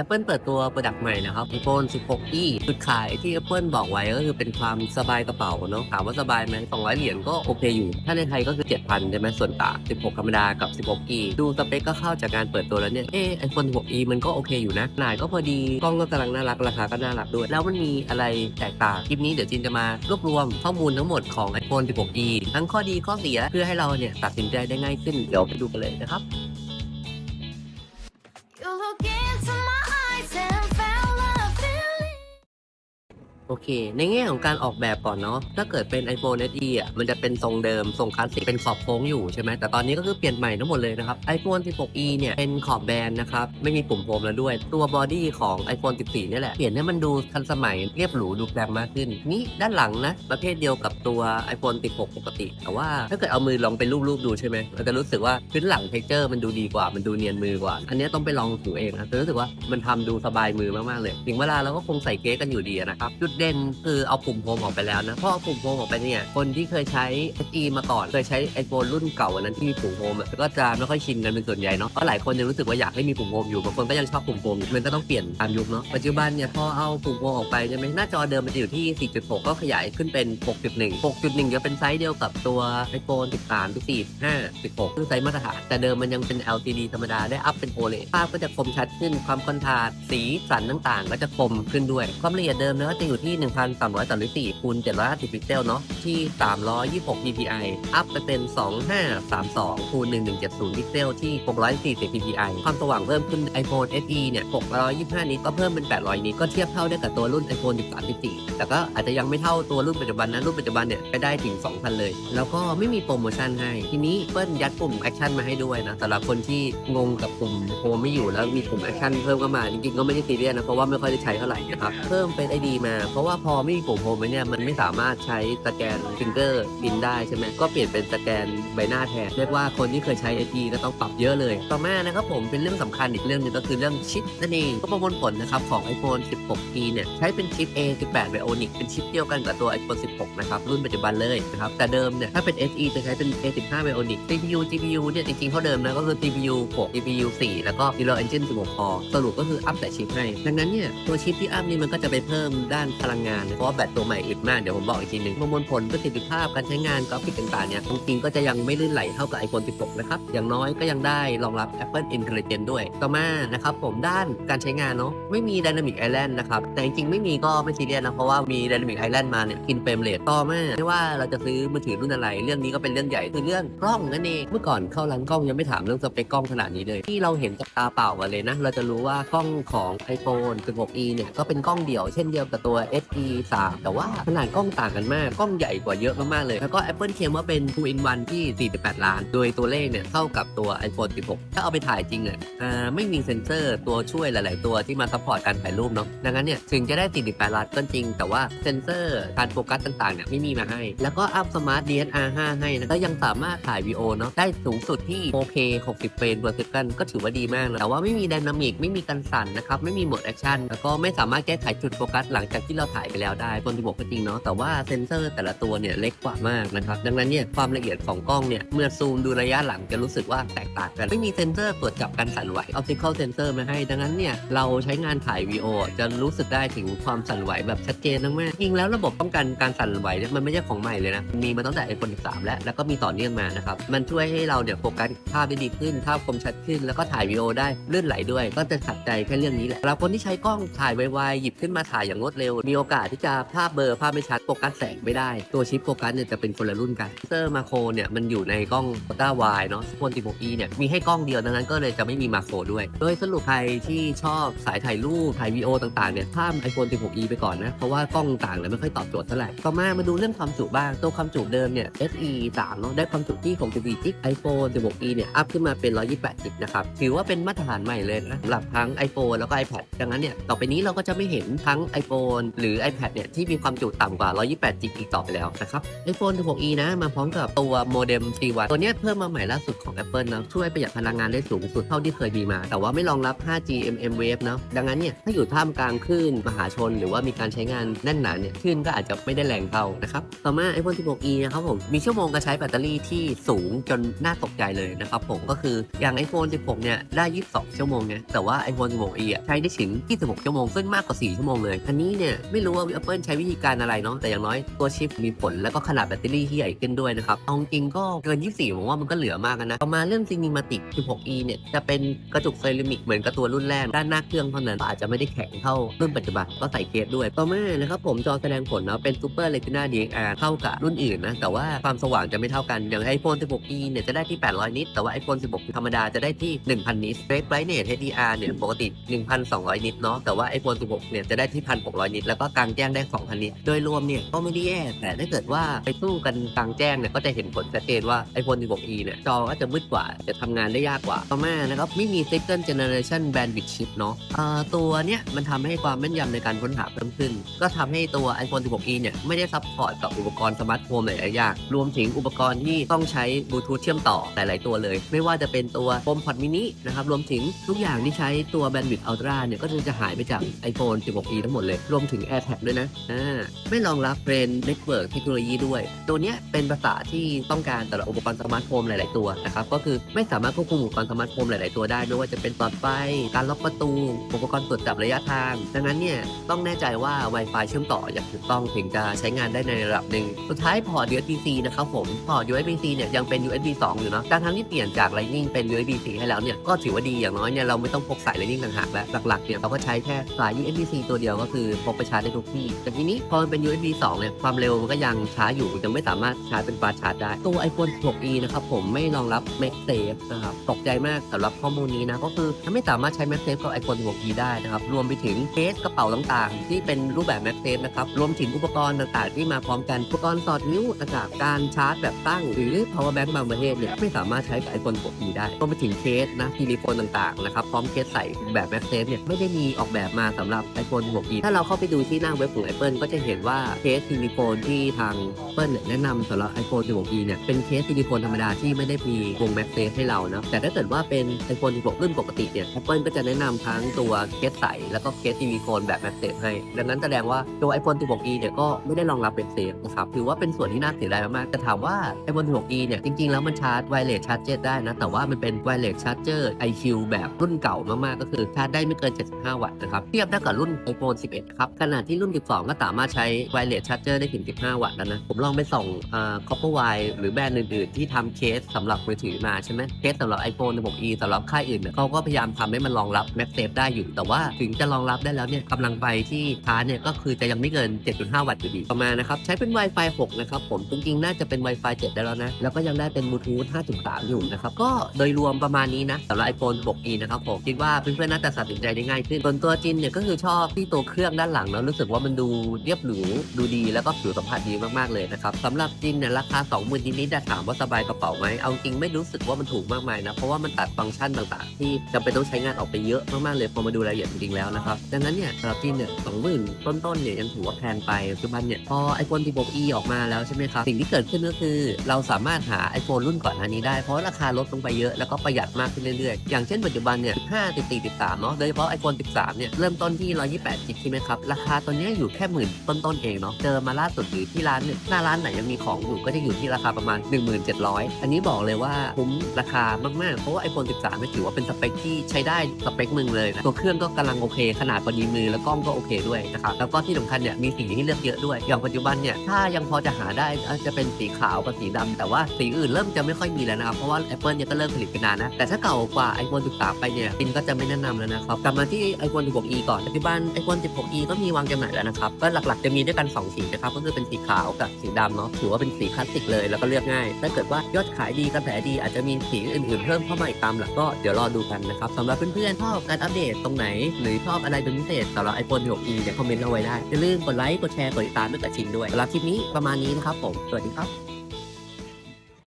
Apple เปิดตัวโปรดักต์ใหม่นะครับ iPhone 16e จุดขายที่ Apple บอกไว้ก็คือเป็นความสบายกระเป๋าเนาะถามว่าสบายไหม200 เหรียญก็โอเคอยู่ ถ้าในไทยก็คือ 7,000 ใช่ไหมส่วนต่าง 16 ธรรมดากับ 16e ดูสเปคก็เข้าจากการเปิดตัวแล้วเนี่ย เออ iPhone 16e มันก็โอเคอยู่นะขนาดก็พอดี กล้องก็กำลังน่ารัก ราคาก็น่ารักด้วย แล้วมันมีอะไรแตกต่าง คลิปนี้เดี๋ยวจินจะมารวบรวมข้อมูลทั้งหมดของ iPhone 16e ทั้งข้อดีข้อเสียเพื่อให้เราเนี่ยตัดสินใจได้ง่ายขึ้นเดี๋ยวไปดูกันเลยนะครับ โอเค ในแง่ของการออกแบบก่อนเนาะ ถ้าเกิดเป็น iPhone SE อะ มันจะเป็นทรงเดิม ทรงคลาสสิก เป็นขอบโค้งอยู่ใช่ไหม แต่ตอนนี้ก็คือเปลี่ยนใหม่ทั้งหมดเลยนะครับ iPhone 16e เนี่ย เป็นขอบแบนนะครับ ไม่มีปุ่มโฮมแล้วด้วย ตัวบอดี้ของ iPhone 14เนี่ยแหละ เปลี่ยนให้มันดูทันสมัย เรียบหรู ดูแกรมมากขึ้น นี่ด้านหลังนะ ประเภทเดียวกับตัว iPhone 16 ปกติ แต่ว่าถ้าเกิดเอามือลองไปรูปๆดูใช่ไหมเราจะรู้สึกว่าพื้นหลังเทคเจอร์มันดูดีกว่า มันดูเนียนมือกว่า อันนี้ต้องไปลองถูเองนะแต่รู้สึกว่ามันทำดูสบายมือมากๆเลยถึงเวลาเราก็คงใส่เก๊กันอยู่ดีนะครับจุดเด่นคือเอาปุ่มโฮมออกไปแล้วนะเพราะเอาปุ่มโฮมออกไปเนี่ยคนที่เคยใช้ SE มาก่อนเคยใช้ iPhone รุ่นเก่าอันนั้นที่มีปุ่มโฮมก็จะไม่ค่อยชินกันเป็นส่วนใหญ่เนาะเพราะหลายคนยังรู้สึกว่าอยากให้มีปุ่มโฮมอยู่บางคนก็ยังชอบปุ่มโฮมมันก็ต้องเปลี่ยนตามยุคเนาะปัจจุบันเนี่ยพอเอาปุ่มโฮมออกไปใช่ไหมหน้าจอเดิมมันจะอยู่ที่ 4.6 ก็ขยายขึ้นเป็น 6.1 6.1 จะเป็นไซส์เดียวกับตัว iPhone 13 14 15 16ซึ่งไซส์มาตรฐานแต่เดิมมันยังเป็น LCD ธรรมดาได้อัพเป็น OLED ภาพก็จะคมชัดขึ้นความคอนทราสต์สีสันต่างๆ ก็จะคมขึ้นด้วยความละเอียดเดิมเนอะจะอยู่ที่ที่ 1,334คูณ750พิกเซลเนาะที่ 326 dpi อัพไปเป็น 2532คูณ1170พิกเซลที่ 640 dpi ความสว่างเพิ่มขึ้น iPhone SE เนี่ย 625 นิตก็เพิ่มเป็น 800 นิตก็เทียบเท่าได้กับตัวรุ่น iPhone 13 14แต่ก็อาจจะยังไม่เท่าตัวรุ่นปัจจุบันนะรุ่นปัจจุบันเนี่ยไปได้ถึง 2,000 เลย แล้วก็ไม่มีโปรโมชั่นให้ ทีนี้เปิ้ลยัดปุ่มแอคชั่นมาให้ด้วยนะสำหรับคนที่งงกับปุ่มโฮมไม่อยู่แล้วมีปุ่มแอคชั่นเพิ่มเข้ามาจริงๆก็ไม่ได้ซีเรียสนะเพราะว่าไม่ค่อยได้ใช้เท่าไหร่นะครับเพิ่มเป็นไอดีมาเพราะว่าพอไม่มีปุ่มโฮมเนี่ยมันไม่สามารถใช้สแกนฟิงเกอร์บินได้ใช่ไหมก็เปลี่ยนเป็นสแกนใบหน้าแทนเรียกว่าคนที่เคยใช้ SE ก็ต้องปรับเยอะเลย ต่อมานะครับผมเป็นเรื่องสำคัญอีกเรื่องหนึงก็คือเรื่องชิปนั่นเองก็ประมวลผลนะครับของ iPhone 16T เนี่ยใช้เป็นชิป A18 Bionic เป็นชิปเดียวกันกับตัว iPhone 16 นะครับรุ่นปัจจุบันเลยนะครับแต่เดิมเนี่ยถ้าเป็น SE จะใช้เป็น A15 Bionic CPU GPU เนี่ยจริงๆเท่าเดิมนะก็คือ CPU 6 GPU 4 แล้วก็ Zero Engine 16 Core สรุปก็คืออัพแต่ชิปให้ดังนั้นเนี่ยตัวชิปที่อัพนี่มันก็จะไปเพิ่มด้านพลังงานเพราะว่าแบตตัวใหม่อึดมากเดี๋ยวผมบอกอีกทีหนึ่งประมวลผลประสิทธิภาพการใช้งานกราฟิกต่างๆเนี่ยจริงๆก็จะยังไม่ลื่นไหลเท่ากับ iPhone 16 นะครับ อย่างน้อยก็ยังได้รองรับ Apple Intelligence ด้วย ต่อมานะครับผมด้านการใช้งานเนาะไม่มี Dynamic Island นะครับแต่จริงๆไม่มีก็ไม่ซีเรียสนะเพราะว่ามี Dynamic Island มาเนี่ยกินเฟรมเรทต่อมาไม่ว่าเราจะซื้อมือถือรุ่นอะไร เรื่องนี้ก็เป็นเรื่องใหญ่คือเรื่องกล้องนั่นเองเมื่อก่อนเข้าร้านกล้องยังไม่ถามเรื่องสเปคกล้องขนาดนี้เลย ที่เราเห็นกับตาเปล่ากันเลยนะเราจะรู้ว่ากล้องของ iPhone 16e เนี่ยก็เป็นกล้องเดี่ยวเช่นเดียวกับตัว SE 3แต่ว่าขนาดกล้องต่างกันมาก กล้องใหญ่กว่าเยอะมากๆเลย แล้วก็ Apple เคลมว่าเป็น 2 in 1 ที่ 48 ล้าน โดยตัวเลขเนี่ยเท่ากับตัว iPhone 16 ถ้าเอาไปถ่ายจริงอะอ่าไม่มีเซ็นเซอร์ตัวช่วยหลาย ๆ ตัวที่มาซัพพอร์ตการถ่ายรูปเนาะ ดังนั้นเนี่ยถึงจะได้ 48 ล้านก็จริง แต่ว่าเซ็นเซอร์การโฟกัสต่าง ๆ เนี่ยไม่มีมาให้ แล้วก็อัพสมาร์ท DSR 5 ให้นะก็ยังสามารถถ่ายวีโอเนาะได้สูงสุดที่ 4K 60 เฟรมต่อ second ก็ถือว่าดีมากนะแต่ว่าไม่มีไดนามิกไม่มีกันสั่นนะครับไม่มีโหมดแอคชั่นแล้วก็ไม่สามารถแก้ไขจุดโฟกัสหลังจากที่เราถ่ายไปแล้วได้บนที่บอกก็จริงเนาะแต่ว่าเซ็นเซอร์แต่ละตัวเนี่ยเล็กกว่ามากนะครับดังนั้นเนี่ยความละเอียดของกล้องเนี่ยเมื่อซูมดูระยะหลังจะรู้สึกว่าแตกต่างกัน ไม่มีเซ็นเซอร์ตรวจจับการสั่นไหว optical sensor มาให้ ดังนั้นเนี่ยเราใช้งานถ่ายวีโอจะรู้สึกได้ถึงความสั่นไหวแบบชัดเจนมากจริงแล้วระบบป้องกันการสั่นไหวเนี่ยมันไม่ใช่ของใหม่เลยนะมีมาตั้งแต่ iPhone 13 แล้วแล้วก็มีต่อเนื่องมานะครับมันช่วยให้เราเนี่ยโฟกัสภาพได้ดีขึ้นภาพคมชัดขึ้น แล้วก็ถ่ายวีโอได้ลื่นไหลด้วย ก็จะขัดใจแค่เรื่องนี้แหละสำหรับคนที่ใช้กล้องถ่ายไวๆหยิบขึ้นมาถ่ายอย่างรวดเร็วมีโอกาสที่จะภาพเบลอภาพไม่ชัดโฟกัสแสงไม่ได้ ตัวชิปโฟกัสเนี่ยจะเป็นคนละรุ่นกันเซอร์มาโครเนี่ยมันอยู่ในกล้อง Ultra Wide เนาะส่วน 16e เนี่ยมีให้กล้องเดียวดังนั้นก็เลยจะไม่มีมาโครด้วย โดยสรุปใครที่ชอบสายถ่ายรูปถ่ายวีโอต่างๆเนี่ยข้าม iPhone 16e ไปก่อนนะ เพราะว่ากล้องต่างเนี่ยไม่ค่อยตอบโจทย์เท่าไหร่ ต่อมามาดูเรื่องความจุบ้าง ตัวความจุเดิมเนี่ย SE 3เนาะได้ความจุที่64 g b iPhone 16e เนี่ยอัพขึ้นมาเป็น 128 g b นะครับ ถือว่าเป็นมาตรฐานใหม่เลยนะสำหรับทั้ง iPhone แล้วก็ iPad ดังนั้นเนี่ยต่อไปนี้เราก็จะไม่เห็นทั้ง iPhone หรือ iPad เนี่ยที่มีความจุต่ำกว่า 128 g b อีกต่อไปแล้วนะครับ iPhone 16e นะ มาพร้อมกับตัวโมเด็ม 3 วัตต์ตัวนี้เพิ่มมาใหม่ล่าสุดของ Apple นะช่วยประหยัดพลังงานได้สูงสุดเท่าที่เคยมีมา แต่ว่าไม่รองรับ 5G mm wave เนาะดังนั้นเนี่ยถ้าอยู่ท่ามกลางคลื่นมหาชน หรือว่ามีการใช้งานแน่นหนาเนี่ยคลื่นก็อาจจะไม่ได้แรงเท่านะครับต่อมา iPhone 16e นะครับผมมีชั่วโมงการใช้แบตเตอรี่ที่สูงจนน่าตกใจเลยนะครับผมก็คืออย่าง iPhone 16 เนี่ยได้ 22 ชั่วโมงเนี่ยแต่ว่า iPhone 16e ใช้ได้ถึง 26 ชั่วโมงซึ่งมากกว่า 4 ชั่วโมงเลยอันนี้เนี่ยไม่รู้ว่า Apple ใช้วิธีการอะไรเนาะแต่อย่างน้อยตัวชิปมีผลแล้วก็ขนาดแบตเตอรี่ที่ใหญ่ขึ้นด้วยนะครับเอาจริงก็เกิน 24 ผมว่ามันก็เหลือมากนะต่อมาเรื่อง Cinematic 16e เนี่ยจะเป็นกระจุกเซรามิกเหมือนกับตัวรุ่นแรกด้านหน้าเครื่องเท่านั้นอาจจะไม่ได้แข็งเท่ารุ่นปัจจุบันก็ใส่เคสด้วยต่อมานะครับผมจอแสดงผลเนาะเป็น Super Retina DXR เท่ากับรุ่นอื่นนะแต่ว่าความสว่างจะไม่เท่ากันอย่าง iPhone 16e เนี่ยจะได้ที่ 800 นิตแต่ว่า iPhone 16 ธรรมดาจะได้ที่ 1,000 นิต Red Brightness HDR เนี่ยปกติ 1,200 นิตเนาะแต่ว่า iPhone 16 เนี่ยจะได้ที่ 1,600 นิตแล้วก็กลางแจ้งได้2,000นิตโดยรวมเนี่ยก็ไม่ได้แย่แต่ถ้าเกิดว่าไปสู้กันกลางแจ้งเนี่ยก็จะเห็นผลชัดเจนว่า iPhone 16e เนี่ยจอก็จะมืดกว่าจะทำงานได้ยากกว่าต่อมานะครับไม่มี Second Generation Bandwidth Chip เนาะตัวเนี่ยมันทำให้ความแม่นยำในการค้นหาเพิ่มขึ้น ก็ทำให้ตัว iPhone 16e เนี่ยไม่ได้ซัพพอร์ตกับอุปกรณ์สมาร์ทโฟนหลายๆอย่างรวมถึงอุปกรณ์ที่ต้องใช้บลูทูธเชื่อมต่อหลาย ๆ ตัวเลย ไม่ว่าจะเป็นตัว HomePod mini นะครับรวมถึงทุกอย่างที่ใช้ตัว Bandwidth Ultra เนี่ยก็จะหายไปจาก iPhone 16e ทั้งหมดเลย รวมถึง AirTag ด้วยนะอ่าไม่รองรับ Brain Network เทคโนโลยีด้วย ตัวเนี้ยเป็นภาษาที่ต้องการสำหรับอุปกรณ์สมาร์ทโฟนหลาย ๆ ตัวนะครับ ก็คือไม่สามารถควบคุมอุปกรณ์สมาร์ทโฟนหลาย ๆ ตัวได้ ไม่ว่าจะเป็นหลอดไฟ การล็อกประตู อุปกรณ์ตรวจจับระยะทาง ดังนั้นเนี่ยต้องแน่ใจว่า Wi-Fi เชื่อมต่ออย่างถูกต้องถึงจะใช้งานได้ในระดับหนึ่ง สุดท้ายพอร์ต USB-C นะครับผม พอร์ต USB-C เนี่ยยังเป็น USB 2 อยู่เนาะ การทั้งที่เปลี่ยนจาก Lightning เป็น USB-C ให้แล้วเนี่ยก็ถือว่าดีอย่างน้อยเนี่ยเราไม่ต้องพกสาย Lightning ต่างหากแล้วหลัก ๆ เนี่ยเราก็ใช้แค่สาย USB-C ตัวเดียวก็คือพกไปชาร์จได้ทุกที่ แต่ทีนี้พอมันเป็น USB 2เนี่ยความเร็วมันก็ยังช้าอยู่ยังไม่สามารถชาร์จเป็นฟาสชาร์จได้ ตัว iPhone 16e นะครับผมไม่รองรับ MagSafe นะครับตกใจมากสำหรับข้อมูลนี้นะก็คือมันไม่สามารถใช้ MagSafe กับ iPhone 16e ได้นะครับรวมไปถึงเคสกระเป๋าต่างๆ ที่เป็นรูปแบบ MagSafe นะครับรวมถึงอุปกรณ์ต่างๆ ที่มาพร้อมกันอุปกรณ์สอดนิ้วต่างๆการชาร์จแบบตั้ง หรือ power bank บางประเภทเนี่ยไม่สามารถใช้กับ iPhone 16e ได้รวมไปถึงเคสนะซิลิโคนต่างๆนะครับพร้อมเคสใส่แบบ MagSafe เนี่ยไม่ได้มีออกแบบมาสำหรับ iPhone 16e ถ้าเราเข้าไปดูที่หน้าเว็บของ Apple ก็จะเห็นว่าเคสซิลิโคนที่ทาง Apple เนี่ยแนะนำสำหรับ iPhone 16e เนี่ยเป็นเคสซิลิโคนธรรมดาที่ไม่ได้มีวง MagSafe ให้เรานะแต่ถ้าเกิดว่าเป็น iPhone 16 รุ่นปกติเนี่ย Apple ก็จะแนะนำทั้งตัวเคสใสแล้วก็เคสซิลิโคนแบบ MagSafe ให้ ดังนั้นแสดงว่าตัว iPhone 16e เนี่ยก็ไม่ได้รองรับ MagSafe นะครับถือว่าเป็นส่วนที่น่าเสียดายมากๆแต่ถามว่า iPhone 16e เนี่ยจริงๆแล้วมันชาร์จไวเลสชาร์จเจได้นะแต่ว่ามันเป็นไวเลสชาร์จเจอร์ iQ แบบรุ่นเก่ามากๆก็คือชาร์จได้ไม่เกิน 75 วัตต์นะครับเทียบได้กับรุ่น iPhone 11 ครับขณะที่รุ่น 12 ก็สามารถใช้ไวเลสชาร์จเจอร์ได้ถึง 15 วัตต์แล้วนะ ผมลองไปส่องอ่า Copperwire หรือแบรนด์อื่นๆ ที่ทำเคสสำหรับมือถือมาใช่ไหมเคสสำหรับ iPhone 16e สำหรับค่ายอื่นเนี่ยเขาก็พยายามทำให้มันรองรับ MagSafe ได้อยู่ แต่ว่าถึงจะรองรับได้แล้วเนี่ยกำลังไฟที่ชาร์จเนี่ยก็คือจะยังไม่เกิน 7.5 วัตต์อยู่ดีประมาณนะครับใช้เป็น Wi-Fi 6 นะครับผมจริงๆน่าจะเป็น Wi-Fi 7 ได้แล้วนะแล้วก็ยังได้เป็นบลูทูธ5.3 อยู่นะครับก็โดยรวมประมาณนี้นะสำหรับ iPhone 16e นะครับผมคิดว่าเพื่อนๆน่าจะตัดสินใจได้ง่ายขึ้นส่วนตัวจินเนี่ยก็คือชอบที่ตัวเครื่องด้านหลังแล้วรู้สึกว่ามันดูเรียบหรูดูดีแล้วก็ผิวสัมผัสดีมากๆเลยนะครับสำหรับจินเนี่ยราคา 20,000นิดๆแต่ถามว่าสบายกระเป๋าไหมเอาจริงไม่รู้สึกว่ามันถูกมากมายนะเพราะว่ามันตัดฟังก์ชันต่างๆ ที่จำเป็นต้องใช้งานออกไปเยอะมากๆเลยพอมาดูรายละเอียดจริงๆแล้วนะครับดังนั้นเนี่ยสำหรับจินเนี่ย20,000ต้นๆเนี่ยยังถือว่าแพงไปปัจจุบันเนี่ยพอ iPhone 16e ออกมาแล้วใช่ไหมครับสิ่งที่เกิดขึ้นก็คือ เราสามารถหา iPhone รุ่นก่อนหน้านี้ได้เพราะราคาลดลงไปเยอะแล้วก็ประหยัดมากขึ้นเรื่อยๆอย่างเช่นปัจจุบันเนี่ย15 14 13เนาะโดยเฉพาะ iPhone 13เนี่ยเริ่มต้นที่ 128จิกใช่ไหมครับราคาาตัวนี้อยู่แค่หมื่นต้นๆเองเนาะเจอมาล่าสุดหรือที่ร้านเนี่ยหน้าร้านไหนยังมีของอยู่ก็จะอยู่ที่ราคาประมาณ 1700 อันนี้บอกเลยว่าคุ้มราคามากๆ เพราะว่า iPhone 13เนี่ยถือว่าเป็นสเปคที่ใช้ได้สเปคมึงเลยนะตัวเครื่องก็กำลังโอเค ขนาดพอดีมือแล้วกล้องก็โอเคด้วยนะครับแล้วก็ที่สำคัญเนี่ยมีสีให้เลือกเยอะด้วย อย่างปัจจุบันเนี่ยถ้ายังพอจะหาได้อ่อจะเป็นสีขาวกับสีดำแต่ว่าสีอื่นเริ่มจะไม่ค่อยมีแล้วนะครับเพราะว่า Apple เนี่ยก็เริ่มผลิตไปนานนะแต่ถ้าเก่ากว่า iPhone 13 ไปเนี่ยปินก็จะไม่แนะนำแล้วนะครับกลับมาที่ iPhone 16e ก่อนปัจจุบัน iPhone 16e ก็มีวางจำหน่ายแล้วนะครับ ก็หลักๆจะมีด้วยกัน 2 สีนะครับ ก็คือเป็นสีขาวกับสีดำเนาะ ถือว่าเป็นสีคลาสสิกเลยแล้วก็เลือกง่าย ถ้าเกิดว่ายอดขายดีกระแสดีอาจจะมีสีอื่นๆ เพิ่มเข้ามาอีกตามหลักก็เดี๋ยวรอดูกันนะครับสำหรับเพื่อนๆชอบการอัปเดตตรงไหน หรือชอบอะไรเป็นพิเศษสำหรับ iPhone 16e เนี่ยคอมเมนต์เอาไว้ได้อย่าลืมกดไลค์กดแชร์กดติดตามด้วยกระชิงด้วยสำหรับคลิปนี้ประมาณนี้นะครับผมสวัสดีครับ